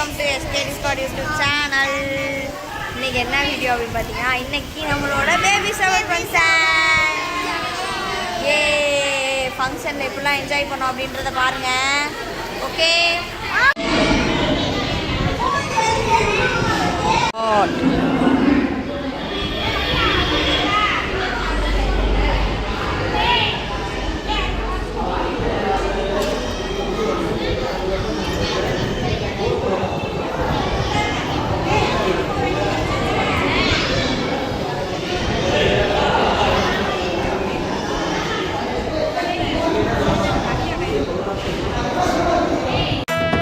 Welcome to SK discord YouTube channel இன்னைக்கு என்ன video அப்படின்னு பார்த்தீங்கன்னா இன்னைக்கு நம்மளோட பேபி ஷவர் ஃபங்க்ஷன் ஏ ஃபங்க்ஷனில் எப்படிலாம் என்ஜாய் பண்ணோம் அப்படின்றத பாருங்க. ஓகே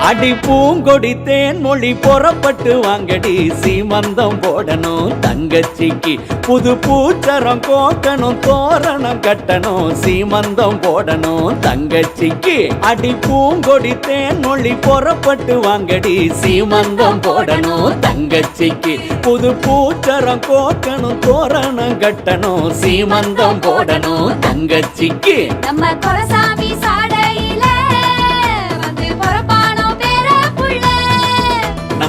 அடி பூங்கொடி தேன் மொழி புறப்பட்டு வாங்கடி. சீமந்தம் போடணும் தங்கச்சிக்கு புது பூச்சரம் கோக்கணும் தோரணம் கட்டணும். சீமந்தம் போடணும் தங்கச்சிக்கு அடி பூங்கொடி தேன் மொழி புறப்பட்டு வாங்கடி. சீமந்தம் போடணும் தங்கச்சிக்கு புது பூச்சரம் கோக்கணும் தோரணம் கட்டணும். சீமந்தம் போடணும் தங்கச்சிக்கு. நம்ம கொலசாமி சாட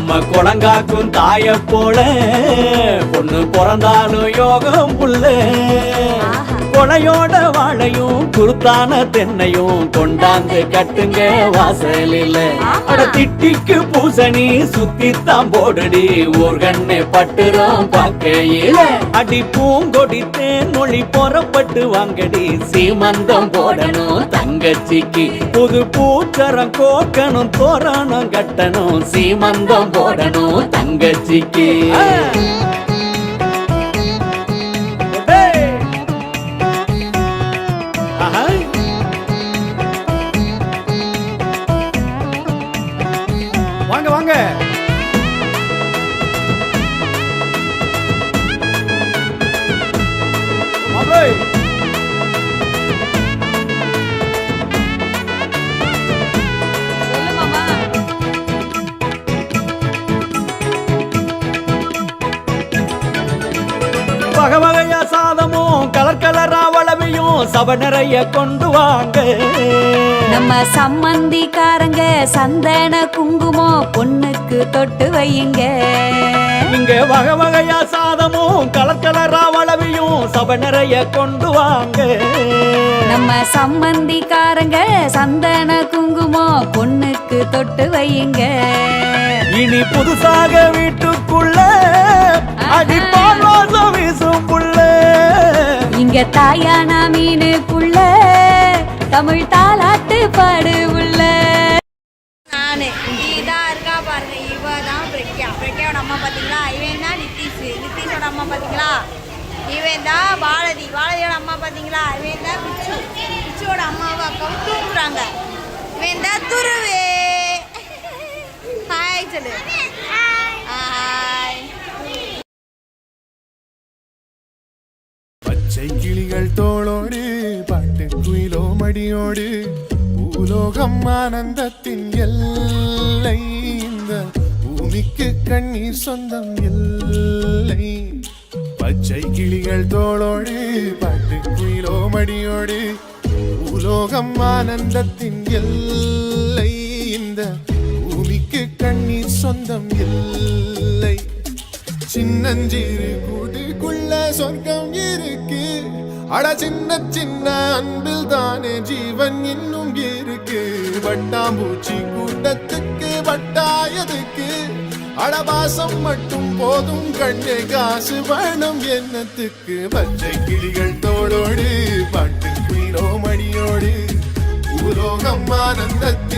நம்ம குடங்காக்கும் தாய போல பொண்ணு பிறந்தாலும் யோகம் புள்ள கொலையோட வாழையும் குருத்தான தென்னையும் கொண்டாந்து கட்டுங்க வாசலில். அட திட்டிக்கு பூசணி சுத்தித்தான் போடுடி ஊர்கண்ணே பட்டுறோம் பார்க்கையில. அடி பூங்கொடி தேன்மொழி புறப்பட்டு வாங்கடி சீமந்தம் போடணும் தங்கச்சிக்கு. புது பூச்சரம் கோக்கணும் தோரணம் கட்டணும் சீமந்தம் போடணும் தங்கச்சிக்கு. வாங்க. வகை வகையா சாதமும் கலர் கலரா வளவையும் சப நிறைய கொண்டு வாங்க. நம்ம சம்மந்திக்காரங்க சந்தன குங்குமம் பொண்ணுக்கு தொட்டு வையுங்க. இங்க வகை வகையா சாதமும் கலர் கலரா வளவையும் சப நிறைய கொண்டு வாங்க. நம்ம சம்மந்திக்காரங்க சந்தன குங்குமம் பொண்ணுக்கு தொட்டு வையுங்க. இனி புதுசாக வீட்டுக்குள்ள அடிப்பால் வாசம் வீசும் புள்ள. இங்க தாயான மீனு புள்ள தமிழ் தாலாட்டு பாடு உள்ள. நான். இதான் இருக்கா பாருங்க. இவ தான் பிரக்யா. பிரக்யாவோட அம்மா பார்த்தீங்களா இவன் தான் நிதிஷ் நிதிஷோட அம்மா பார்த்தீங்களா இவன் தான் பாரதி. பாரதியோட அம்மா பார்த்தீங்களா இவன் தான் பிச்சு. பிச்சுவோட அம்மாவை அக்காவும் தூங்குறாங்க இவன் தான் துருவே. ஹாய் சொல்லு. ஹாய் பச்சை கிளிகள் தோளோடு பாட்டு குயிலோ மடியோடு. உலோகம் ஆனந்தத்தின் எல்லை. இந்த பூமிக்கு கண்ணீர் சொந்தம் எல்லை. பச்சை கிளிகள் தோளோடு பாட்டு குயிலோ மடியோடு. உலோகம் ஆனந்தத்தின் எல்லை. இந்த பூமிக்கு கண்ணீர் சொந்தம் எல்லை. சின்னஞ்சிறு கூட்டுக்குள்ள சொர்க்கம் இருக்கு. அட சின்ன சின்ன அன்பில் தானே ஜீவன் இன்னும் இருக்கு. வட்டாம்பூச்சி கூட்டத்துக்கு வட்டாயதுக்கு அடபாசம் மட்டும் போதும் கண்ணே காசு வேணும் என்னத்துக்கு? பச்சை கிளிகள் தோளோடு பாட்டு குயிலோ மணியோடு. பூலோகம் ஆனந்தத்து